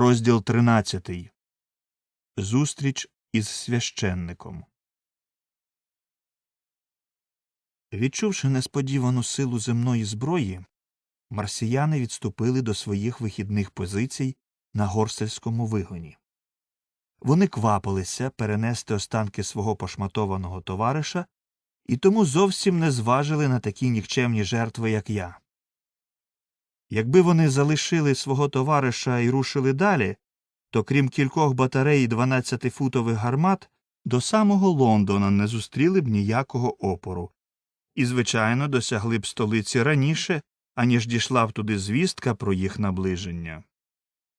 Розділ 13. Зустріч із священником. Відчувши несподівану силу земної зброї, марсіяни відступили до своїх вихідних позицій на горстельському вигоні. Вони квапилися перенести останки свого пошматованого товариша і тому зовсім не зважили на такі нікчемні жертви, як я. Якби вони залишили свого товариша і рушили далі, то крім кількох батарей 12-футових гармат, до самого Лондона не зустріли б ніякого опору, і, звичайно, досягли б столиці раніше, аніж дійшла б туди звістка про їх наближення.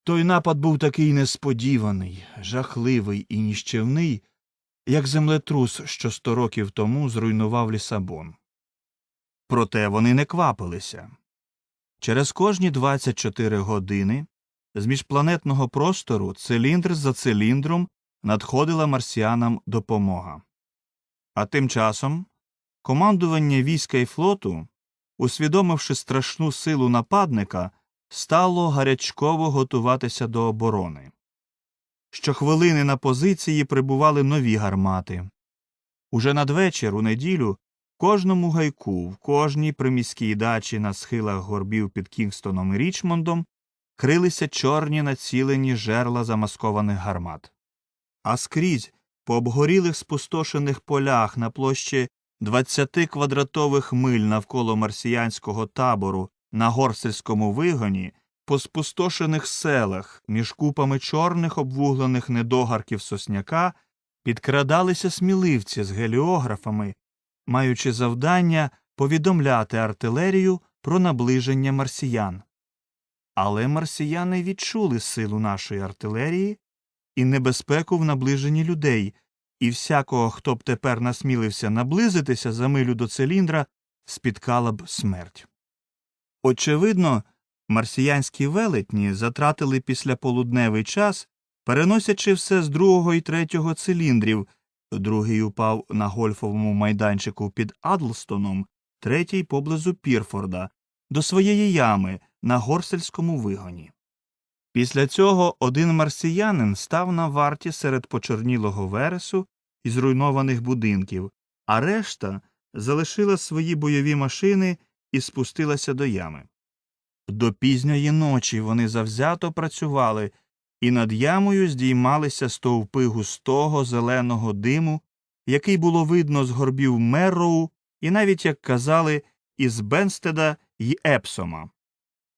Той напад був такий несподіваний, жахливий і ніщівний, як землетрус, що сто років тому зруйнував Лісабон. Проте вони не квапилися. Через кожні 24 години з міжпланетного простору циліндр за циліндром надходила марсіанам допомога. А тим часом командування війська і флоту, усвідомивши страшну силу нападника, стало гарячково готуватися до оборони. Щохвилини на позиції прибували нові гармати. Уже надвечір, у неділю, кожному гайку, в кожній приміській дачі на схилах горбів під Кінгстоном і Річмондом крилися чорні націлені жерла замаскованих гармат. А скрізь, по обгорілих спустошених полях на площі 20 квадратових миль навколо марсіянського табору на горсельському вигоні, по спустошених селах між купами чорних обвуглених недогарків сосняка підкрадалися сміливці з геліографами, маючи завдання повідомляти артилерію про наближення марсіян. Але марсіяни відчули силу нашої артилерії і небезпеку в наближенні людей, і всякого, хто б тепер насмілився наблизитися за милю до циліндра, спіткала б смерть. Очевидно, марсіянські велетні затратили післяполудневий час, переносячи все з другого і третього циліндрів. Другий упав на гольфовому майданчику під Адлстоном, третій поблизу Пірфорда, до своєї ями на горсельському вигоні. Після цього один марсіянин став на варті серед почорнілого вересу і зруйнованих будинків, а решта залишила свої бойові машини і спустилася до ями. До пізньої ночі вони завзято працювали, і над ямою здіймалися стовпи густого зеленого диму, який було видно з горбів Мерроу і навіть, як казали, із Бенстеда й Епсома.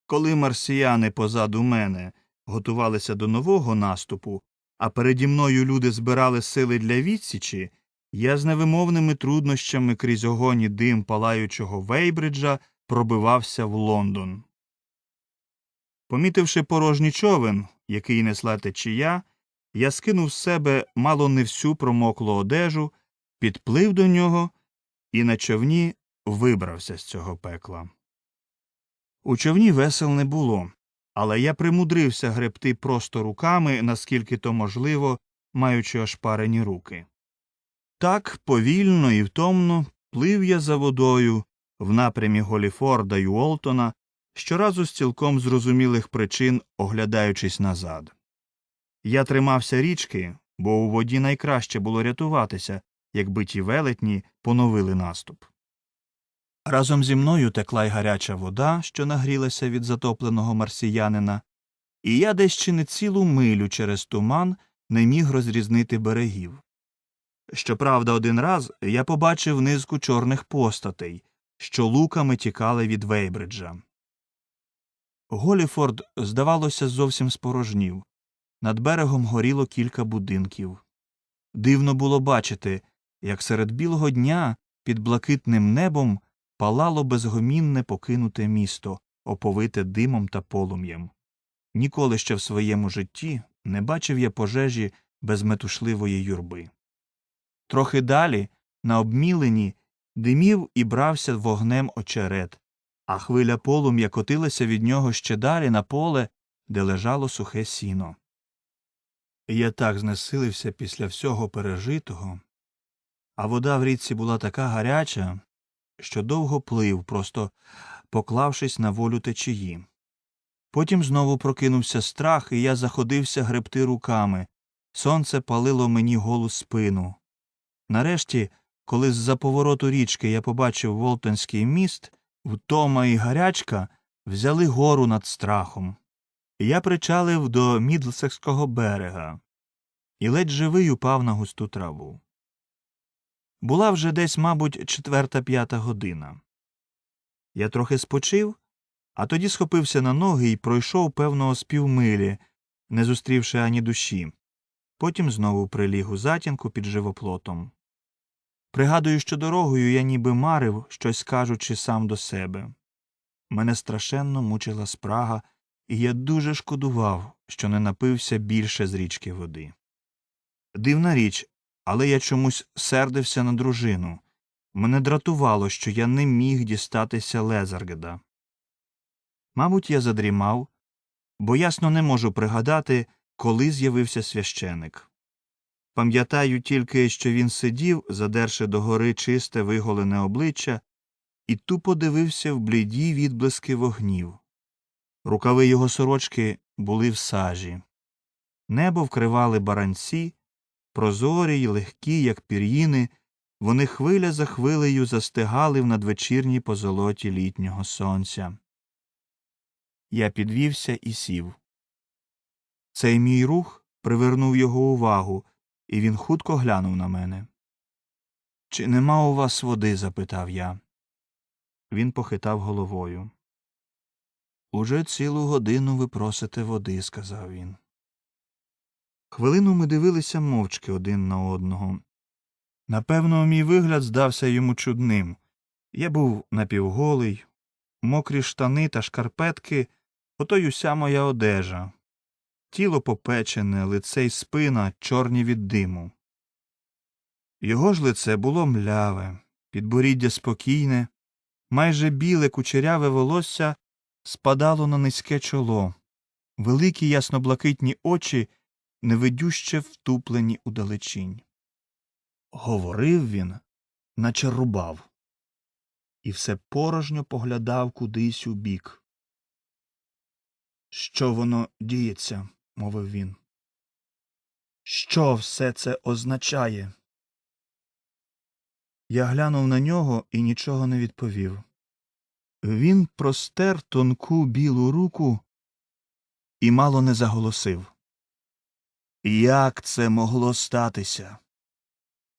Коли марсіяни позаду мене готувалися до нового наступу, а переді мною люди збирали сили для відсічі, я з невимовними труднощами крізь огоні дим палаючого Вейбриджа пробивався в Лондон. Помітивши порожній човен, який несла течія, я скинув з себе мало не всю промоклу одежу, підплив до нього і на човні вибрався з цього пекла. У човні весел не було, але я примудрився гребти просто руками, наскільки то можливо, маючи ошпарені руки. Так повільно і втомно плив я за водою в напрямі Голіфорда й Уолтона, щоразу з цілком зрозумілих причин оглядаючись назад. Я тримався річки, бо у воді найкраще було рятуватися, якби ті велетні поновили наступ. Разом зі мною текла й гаряча вода, що нагрілася від затопленого марсіянина, і я десь чи не цілу милю через туман не міг розрізнити берегів. Щоправда, один раз я побачив низку чорних постатей, що луками тікали від Вейбриджа. Голіфорд, здавалося, зовсім спорожнів. Над берегом горіло кілька будинків. Дивно було бачити, як серед білого дня під блакитним небом палало безгомінне покинуте місто, оповите димом та полум'ям. Ніколи ще в своєму житті не бачив я пожежі без метушливої юрби. Трохи далі, на обмілені, димів і брався вогнем очерет, а хвиля полум'я котилася від нього ще далі на поле, де лежало сухе сіно. Я так знесилився після всього пережитого, а вода в річці була така гаряча, що довго плив, просто поклавшись на волю течії. Потім знову прокинувся страх, і я заходився гребти руками. Сонце палило мені голу спину. Нарешті, коли з-за повороту річки я побачив Волтонський міст, втома і гарячка взяли гору над страхом. Я причалив до Мідлсекського берега і ледь живий упав на густу траву. Була вже десь, мабуть, четверта п'ята година. Я трохи спочив, а тоді схопився на ноги і пройшов певного з півмилі, не зустрівши ані душі. Потім знову приліг у затінку під живоплотом. Пригадую, що дорогою я ніби марив, щось кажучи сам до себе. Мене страшенно мучила спрага, і я дуже шкодував, що не напився більше з річки води. Дивна річ, але я чомусь сердився на дружину. Мене дратувало, що я не міг дістатися Лезаргеда. Мабуть, я задрімав, бо ясно не можу пригадати, коли з'явився священик. Пам'ятаю тільки, що він сидів, задерши догори чисте виголене обличчя, і тупо дивився в бліді відблиски вогнів. Рукави його сорочки були в сажі. Небо вкривали баранці, прозорі й легкі, як пір'їни, вони хвиля за хвилею застигали в надвечірній позолоті літнього сонця. Я підвівся і сів. Цей мій рух привернув його увагу, і він хутко глянув на мене. Чи нема у вас води? запитав я. Він похитав головою. Уже цілу годину ви просите води, сказав він. Хвилину ми дивилися мовчки один на одного. Напевно, мій вигляд здався йому чудним. Я був напівголий, мокрі штани та шкарпетки, ото й уся моя одежа, тіло попечене, лице й спина чорні від диму. Його ж лице було мляве, підборіддя спокійне, майже біле кучеряве волосся спадало на низьке чоло, великі ясноблакитні очі невидюще втуплені удалечінь. Говорив він, наче рубав, і все порожньо поглядав кудись у бік. Що воно діється? Мовив він. Що все це означає? Я глянув на нього і нічого не відповів. Він простер тонку білу руку і мало не заголосив. Як це могло статися?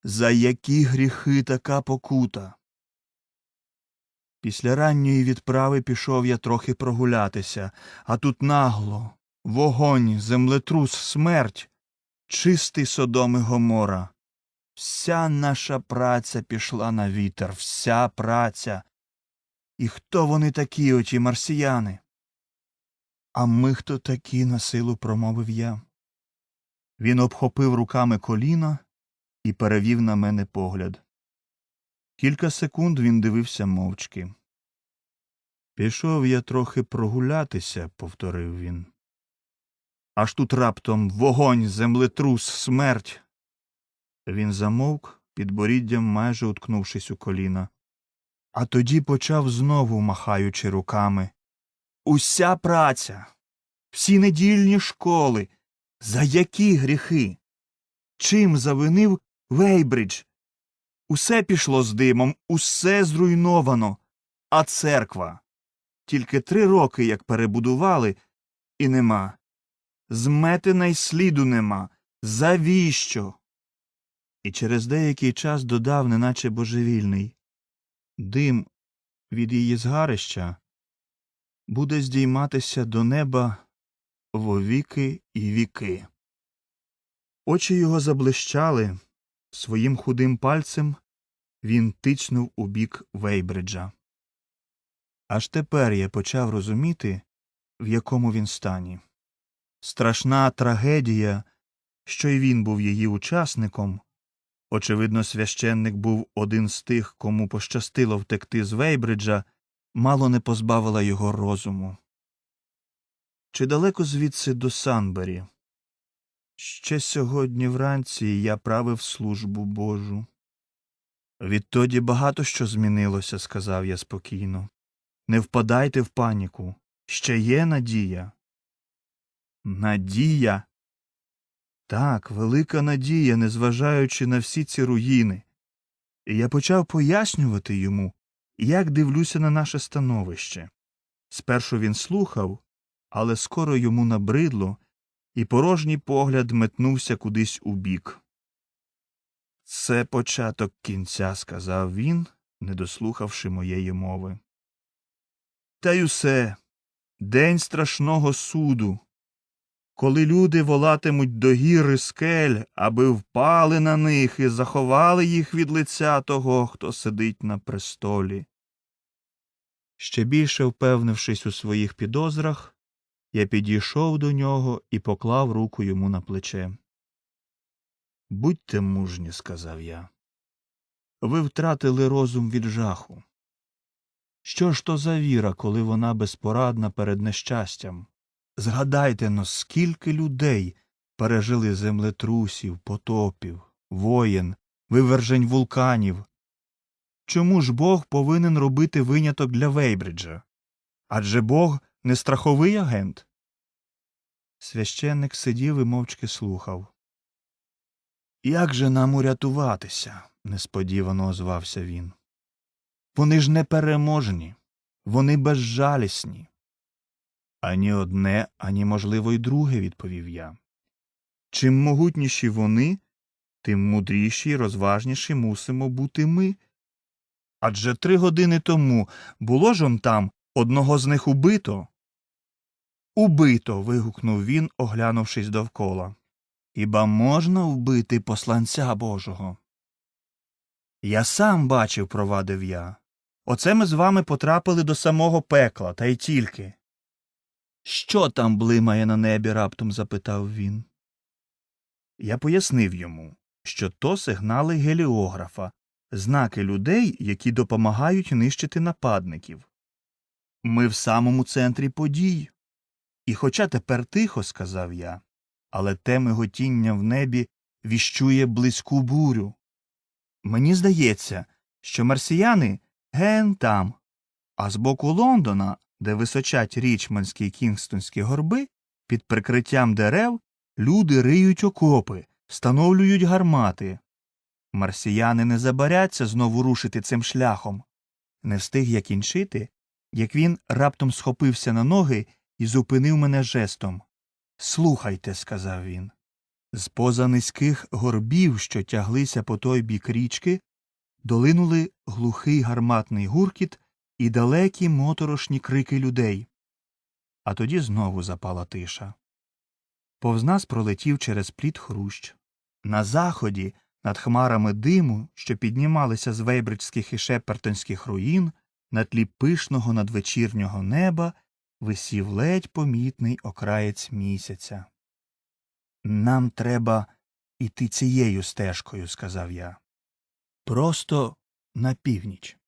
За які гріхи така покута? Після ранньої відправи пішов я трохи прогулятися, а тут нагло вогонь, землетрус, смерть, чистий содом і гомора. Вся наша праця пішла на вітер, вся праця. І хто вони такі, оті марсіяни? А ми хто такі, на силу промовив я. Він обхопив руками коліна і перевів на мене погляд. Кілька секунд він дивився мовчки. Пішов я трохи прогулятися, повторив він. Аж тут раптом вогонь, землетрус, смерть. Він замовк, підборіддям майже уткнувшись у коліна. А тоді почав знову, махаючи руками. Уся праця, всі недільні школи. За які гріхи? Чим завинив Вейбридж? Усе пішло з димом, усе зруйновано, а церква. Тільки три роки як перебудували, і нема. Зметена й сліду нема. Завіщо? І через деякий час додав, неначе божевільний дим від її згарища буде здійматися до неба вовіки і віки. Очі його заблищали, своїм худим пальцем він тичнув у бік Вейбриджа. Аж тепер я почав розуміти, в якому він стані. Страшна трагедія, що й він був її учасником. Очевидно, священник був один з тих, кому пощастило втекти з Вейбриджа, мало не позбавила його розуму. Чи далеко звідси до Санбері? Ще сьогодні вранці я правив службу Божу. Відтоді багато що змінилося, сказав я спокійно. Не впадайте в паніку. Ще є надія. Надія. Так, велика надія, незважаючи на всі ці руїни. І я почав пояснювати йому, як дивлюся на наше становище. Спершу він слухав, але скоро йому набридло, і порожній погляд метнувся кудись у бік. Це початок кінця, сказав він, не дослухавши моєї мови. Та й усе день страшного суду, коли люди волатимуть до гір і скель, аби впали на них і заховали їх від лиця того, хто сидить на престолі. Ще більше впевнившись у своїх підозрах, я підійшов до нього і поклав руку йому на плече. Будьте мужні, сказав я. Ви втратили розум від жаху. Що ж то за віра, коли вона безпорадна перед нещастям? Згадайте но, скільки людей пережили землетрусів, потопів, воєн, вивержень вулканів. Чому ж Бог повинен робити виняток для Вейбриджа? Адже Бог не страховий агент. Священник сидів і мовчки слухав. Як же нам урятуватися? несподівано озвався він. Вони ж непереможні, вони безжалісні. Ані одне, ані, можливо, й друге, відповів я. Чим могутніші вони, тим мудріші й розважніші мусимо бути ми. Адже три години тому було ж он там одного з них убито. Убито. вигукнув він, оглянувшись довкола. Хіба можна вбити посланця Божого? Я сам бачив, провадив я. Оце ми з вами потрапили до самого пекла, та й тільки. Що там блимає на небі? раптом запитав він. Я пояснив йому, що то сигнали геліографа, знаки людей, які допомагають нищити нападників. Ми в самому центрі подій. І хоча тепер тихо, сказав я, але те миготіння в небі віщує близьку бурю. Мені здається, що марсіяни ген там, а з боку Лондона, де височать річманські й кінгстонські горби, під прикриттям дерев люди риють окопи, встановлюють гармати. Марсіяни не забаряться знову рушити цим шляхом. Не встиг я кінчити, як він раптом схопився на ноги і зупинив мене жестом. Слухайте, сказав він. З поза низьких горбів, що тяглися по той бік річки, долинули глухий гарматний гуркіт і далекі моторошні крики людей. А тоді знову запала тиша. Повз нас пролетів через пліт хрущ. На заході, над хмарами диму, що піднімалися з вейбриджських і шепертонських руїн, на тлі пишного надвечірнього неба висів ледь помітний окраєць місяця. Нам треба іти цією стежкою, сказав я. Просто на північ.